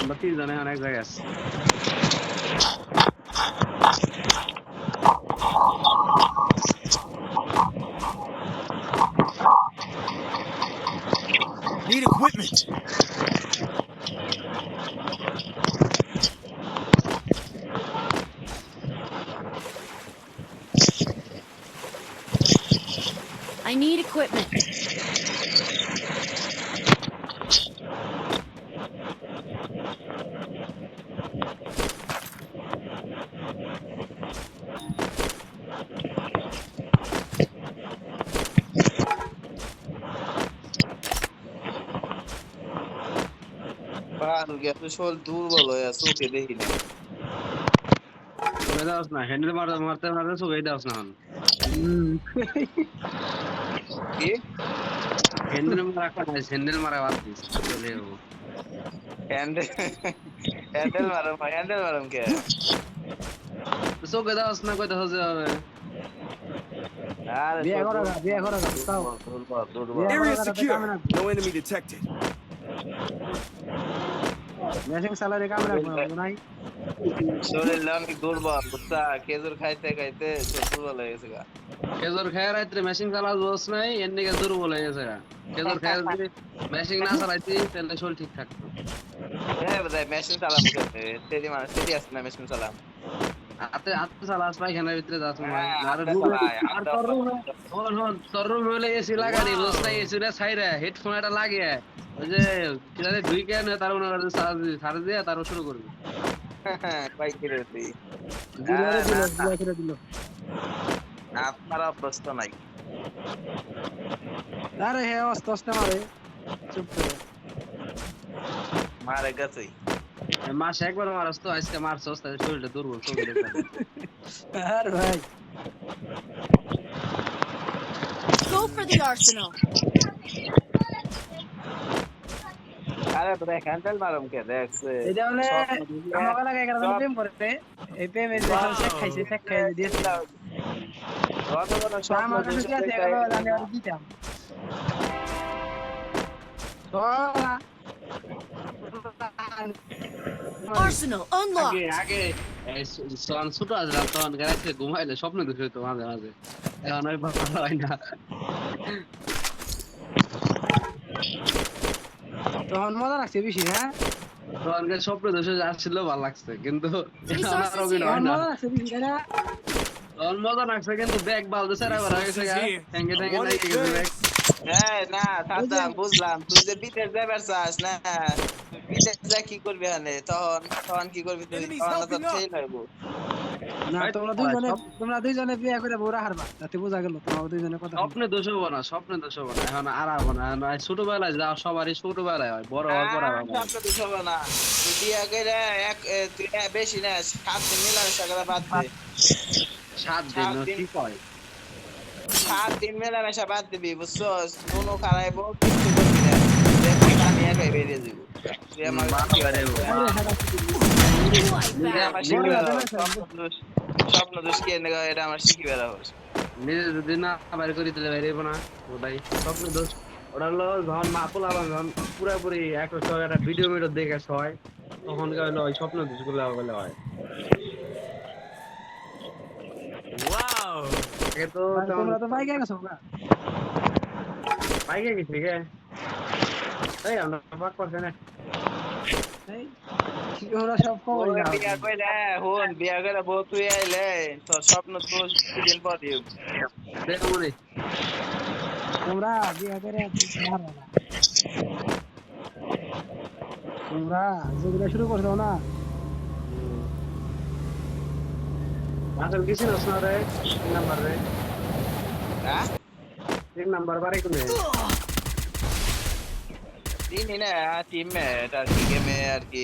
আমরা তিনজনে এখন এক জায়গায় আছি Need equipment. I need equipment. পাহাড় গেছে তো দুর্বল হয়ে আছে চোখে দেখি না। চোখে না হ্যান্ডেল মারতে মারতে মারতে চোখে দাওস না কি? হ্যান্ডেল মারা কোন হ্যান্ডেল মারা বাদ দিস চলে যাব। হ্যান্ডেল হ্যান্ডেল মারম হ্যান্ডেল মারম কে? চোখে দাওস না কইতে হচ্ছে হবে। আরে বিয়ে করো না, বিয়ে করো না, তাও। দুর্বল দুর্বল বিয়ে Area secure. No enemy detected. মেশিং স্যালারি ক্যামেরা করব নাই শরীর অনেক দুর্বল বুঝছা খেজুর খাইতে খাইতে দুর্বল হয়ে গেছে গা। কেজর খায় রাত্রে মেশিন চালাস বস নাই এর দিকে দুর্বল হয়ে গেছে গা। কেজর খায় যদি মেশিন না চালাইতি তাহলে শরীর ঠিক থাকতো। হ্যাঁ বোধহয় মেশিন চালাম মুখে তেরি মানে তেরি আসছে না মেশিন চালাম? হাতে হাতে চালাস পায়খানার ভিতরে যাস না হ্যাঁ, আর হাতে রুমে চালাই, আর তোর রুমে হন হন তোর রুমে হলে এসি লাগানি এসি রে ছাইরা হেডফোন এটা লাগিয়ে ওই যে কি জানি দুই কেন তার মনে করে দিয়ে শুরু করবি। কই কিরে দিলারে দিল। দিলা আপনার অভ্যস্ত নাই। আরে হে অস্তে অস্তে মারে। চুপ করে। মারে গেছেই মাসে একবার মারাস তো আজকে মারছস তাই শরীরটা দুর্বল আর ভাই। Go for the arsenal. আরে বোধহয় হ্যান্ডেল মারম কে? দেখছে এটা মানে আমাকে লাগে এখানে প্রেম করতে এই প্রেমে যখন খাইছে শেখ খাইছে দিয়েছে। কত বড় তো স্বপ্ন আমার কাছে কি আছে এগুলো আমি আর দিতাম। Arsenal unlocked. আগে আগে সন ছোট আছে তখন ঘুমাইলে স্বপ্ন দেখে তো মাঝে মাঝে। এখন ওই ভালো হয় না। তখন মজা লাগছে বেশি হ্যাঁ? স্বপ্ন আসছিল ভালো লাগছে কিন্তু অভিনয় হয় না। মজা লাগছে তখন মজা কিন্তু ব্যাগ লেগে গেছে ব্যাগ। এই না বুঝলাম। তুই যে বিদেশ যাবার চাস না। বিদেশ যা কি করবি হানে তখন তখন কি করবি তুই? তখন তো ফেল হইব না তোমরা তোমরা দুইজনে তোমরা দুইজনে বিয়ে করে বউরা হারবা তাতে বোঝা গেল তোমরা দুইজনে কথা স্বপ্নে দোষ হব না স্বপ্নে দোষ হব না এখন আর হব না ছোটবেলায় যা সবারই ছোটবেলায় হয় বড় হওয়ার পর হবে না। সব কিছু হবে না। তুই বিয়া করে এক তুই বেশি না সাত দিন মেলামেশা করে বাদ দে। সাত দিন সাত ও কি কয়? সাত দিন মেলামেশা বাদ দিবি বুঝছস? নুনু খারাইবো কিছু করবি না। আমি একাই বেরিয়ে দেবো। স্বপ্ন দোষ স্বপ্ন দোষ কি এনে এটা আমার শিখিবে রাখো নিজে যদি না বাইরে করি তাহলে বাইরে না ওটাই স্বপ্ন দোষ ওটা হলো যখন মা পোলাবান যখন পুরাপুরি একটা একটা ভিডিও মিডিও দেখে হয় তখন হলো ওই স্বপ্ন দোষগুলো বলে হয় Wow. আগে তো আর তেমন তোমরা তো বাইকে গেছো না বাইকে গেছি গে এই আমরা বাক করছে না ওরা সব খবর বিয়া কইলে হন বিয়া করে বউ তুই আইলে তোর স্বপ্ন দোষ দিন পর দিও। দেখো তোমরা বিয়ে করে মারো না। তোমরা যেগুলো শুরু করছ না। আসল কিছু না রে? নাম্বার রে। হ্যাঁ? নাম্বার বাড়ি কোনে? চিনি না টিম মেট আর কি গেমে আর কি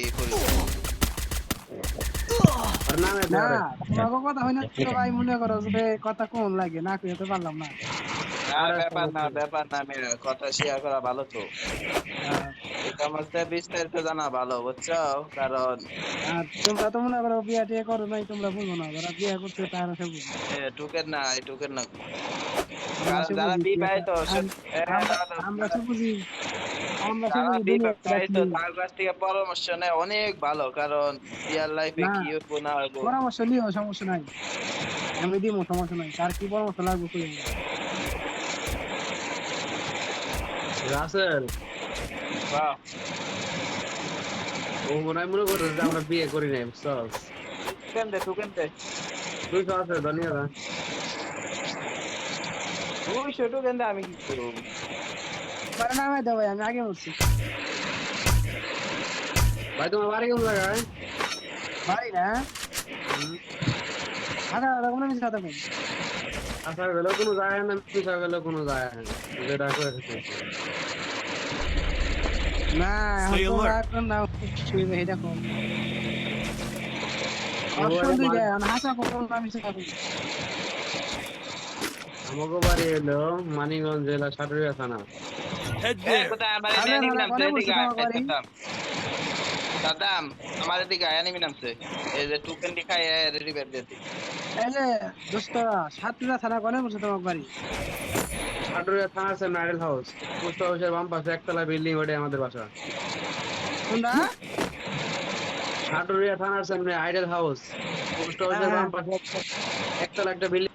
কথা হয় না সবাই মনে করো যে কথা কোন লাগে না কইতে পারলাম না। আর ব্যাপার না ব্যাপার না মেয়ে কথা শেয়ার করা ভালো তো। সমস্ত বিস্তারিত জানা ভালো বুঝছ? কারণ তোমরা তো মনে করো বিয়ে টিয়ে করো নাই তোমরা বুঝো না যারা বিয়ে করছে তারা সব বুঝে টুকের না এই টুকের না। আমরা যারা বুঝি, বিবাহিত আমরা- সব তারা ভাই তো তার কাছ থেকে পরামর্শ নেয় অনেক ভালো কারণ রিয়াল লাইফে কি হইব না হইব। পরামর্শ নিও সমস্যা নাই। আমি দিব সমস্যা নাই। তার কি পরামর্শ লাগবে কই রাসেল। বাহ, ও মনে হয় মনে করছে যে আমরা বিয়ে করি নাই বুঝছস? কেন দে তুই কেন দে দুইশো আছে ধন্যবাদ। ছোট কেন আমি কি করব? পরে দাও আমি আগে বলছি ভাই তোমার বাড়ি কেমন বাড়ি না আধা আধা কোনো মিশা কোনো যায় না কোনো যায় না না এখন না আমাকে বাড়ি এলো মানিগঞ্জ জেলা সাটুরিয়া থানা আমার আয়? দাদাম দাদাম আমার এদিকে এনিমি নামছে। এই যে টুকেন দেখায় রেডি বের দিতে এই যে দোস্তরা সাতটা থানা কোনে বসে তোমার বাড়ি? সাটুরিয়া থানা আছে নাইল হাউস পোস্ট অফিসের বাম পাশে একতলা বিল্ডিং ওটাই আমাদের বাসা। কোনটা? সাটুরিয়া থানার সামনে আইডল হাউস পোস্ট অফিসের বাম পাশে একতলা একটা বিল্ডিং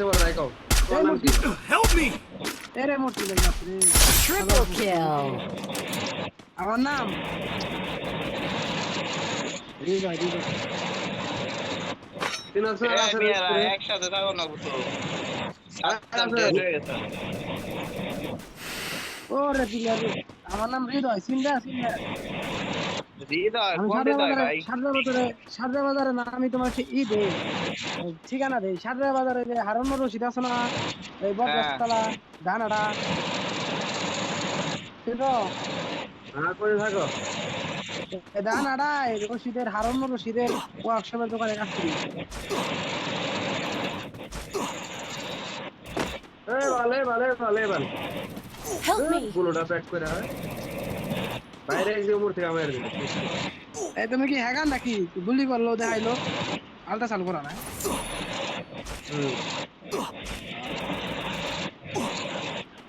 পাশে বড় রাইকো হেল্প মি এরে মোটি লাগা আপনি ট্রিপল কিল আমার নাম রিজা রিজা আছে সারদা বাজারে না আমি তোমাকে ই দে ঠিকানা দেই। সারদা বাজারে যে হারুন রশিদ আছে না এই বটগাছতলা ডানাডা ঠিক না করে থাকো। এই রশিদের হারুন রশিদের ওয়ার্কশপের দোকানে কাজ করি। এ ভালে ভালে ভালে ভালে গুলোটা প্যাক করে হয় বাইরে যে উপর থেকে আমার দিল এই তুমি কি হ্যাগার নাকি? গুলি করল দেখাইলো। আলট্রাসাউন্ড করা না।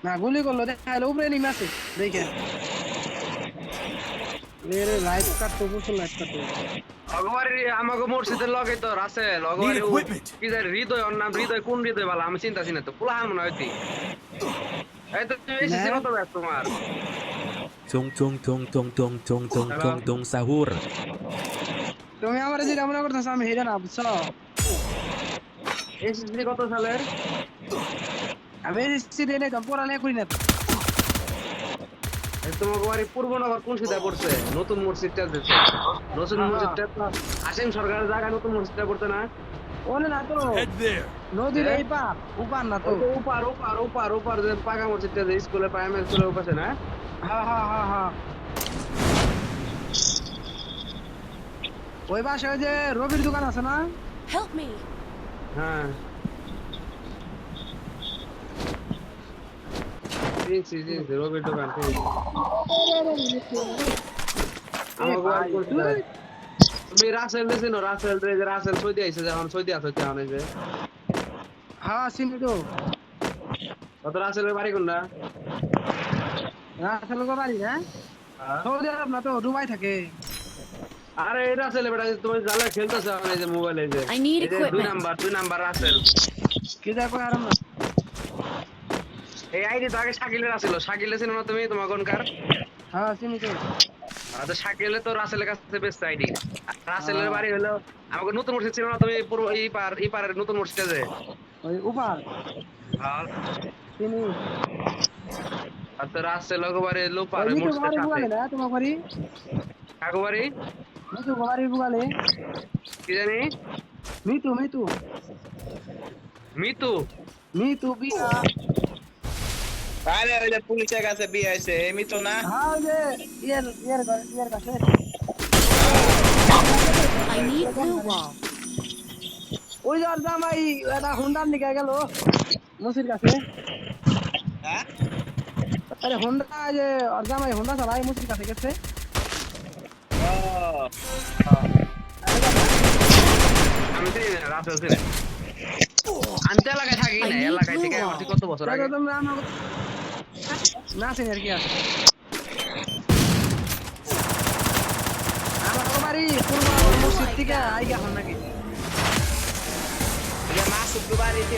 না গুলি করল দেখাইলো উপরে নিমে আছে দেখে। মেরে লাইট কাটতো প্রচুর লাইট কাটতো অগবারি আমাকে মসজিদের লগে তো রাসেল অগবারি কি যায় হৃদয় ওর নাম হৃদয় কোন হৃদয় বলা আমি চিন্তা চিনি তো পোলাহান মনে হয় তুই। এই তো কত তোমার? Tung tung tung tung tung tung tung tung tung sahur. তুমি আমার যেটা মনে করতেছো আমি হেরে না বুঝছ? এসেছিস কত সালের? আমি এসেছি রে তো পড়ালেখা করি না তো এই তোমাকে বাড়ি পূর্বনগর কোন সিধা পড়ছে? নতুন মসজিদটা দিচ্ছে নতুন হ্যাঁ। মসজিদটা তো আসিম সরকারের জায়গায় নতুন মসজিদটা পড়ছে না? ওনে না তো. নদীর হ্যাঁ? এই পার উপার না তো। উপার উপার উপার উপার যে পাকা মসজিদটা যে স্কুলে প্রাইমারি স্কুলে উপাসে না? হ্যাঁ হ্যাঁ হ্যাঁ হ্যাঁ ওই পাশে ওই যে রবির দোকান আছে না? Help me. হ্যাঁ। চিনছি চিনছি রবির দোকান চিনছি আমার ভাই, গোয়াল করছে। তুই- তুমি রাসেল দিয়েছিল রাসেল রে যে রাসেল সৌদি আইছে যখন সৌদি আছে এখন এই যে। হ্যাঁ চিনি তো কত রাসেলের বাড়ি কোনটা রাসেল বাড়ি না সৌদি আরব না তো দুবাই থাকে। আরে এই রাসেল বেটা তুমি জালে খেলতেছ এখন এই যে। মোবাইলে যে need এই যে দুই. নাম্বার দুই নাম্বার রাসেল কি দেখো আর না এই আইডি তো আগে শাকিলের আছিল শাকিলে ছিল না তুমি তোমার কোনকার হ্যাঁ চিনি তো আচ্ছা শাকিলে তো রাসেলের কাছে বেস্ট আইডি রাসেলের বাড়ি হলো আমাকে নতুন মসজিদ ছিল না তুমি পুরো এই পার এই পারের নতুন মসজিদে যে? ওই উপার হ্যাঁ চিনি আচ্ছা রাসেল একবারে লো পারে মসজিদের সাথে। না তোমার বাড়ি? কাকুবাড়ি মিতু কুমারী বুগালে কি জানি? মিতু মিতু। মিতু? মিতু বিয়া। আরে ওই যে পুলিশের কাছে বিয়ে আছে এমনি তো না হ্যাঁ ওই যে ইয়ের ইয়ের ঘর ইয়ের কাছে I need blue wall. ওই যে অর্ধা ভাই এটা হুন্ডার দিকে গেল মুসির কাছে হ্যাঁ আরে হুন্ডা যে অর্ধা ভাই হুন্ডা চালায় মুসির কাছে গেছে ও আমি তো রাস্তা ছিলাম আমি তো এলাকায় থাকি না এলাকায় থেকে কত বছর আগে না আছেন আর কি আছে আমার বাড়ি পূর্বা মসজিদ থেকে আইগা হন নাকি মাছ শুক্রবার এটি